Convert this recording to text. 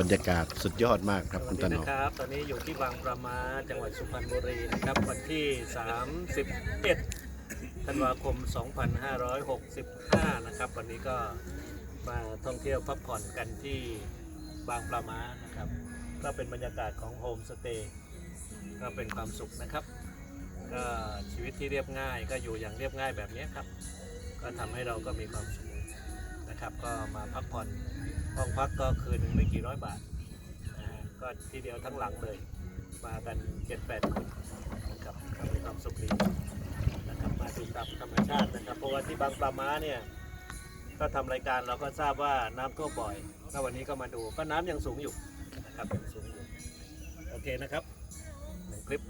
บรรยากาศสุดยอดมากครับคุณตาหนอมนะครับ ตอนนี้อยู่ที่บางประมาจังหวัดสุพรรณบุรีนะครับวันที่ 31ธันวาคม 2565 นะครับ วันนี้ก็มาท่องเที่ยวพักผ่อนกันที่บางประมานะครับ ก็เป็นบรรยากาศของโฮมสเตย์ก็เป็นความสุขนะครับก็ชีวิตที่เรียบง่ายก็อยู่อย่างเรียบง่ายแบบนี้ครับ ก็ทำให้เราก็มีความสุขนะครับ ก็มาพักผ่อน ห้องพักก็คืนหนึ่งไม่กี่ร้อยบาทนะก็ทีเดียวทั้งหลังเลย มากันเจ็ดแปดคนนะครับก็มีความสุขดีนะครับมาดูกับธรรมชาตินะครับเพราะว่าที่บางปลาม้าเนี่ยก็ทำรายการเราก็ทราบว่าน้ำท่วมบ่อยก็วันนี้ก็มาดูก็น้ำยังสูงอยู่นะครับยังสูงอยู่โอเคนะครับในคลิป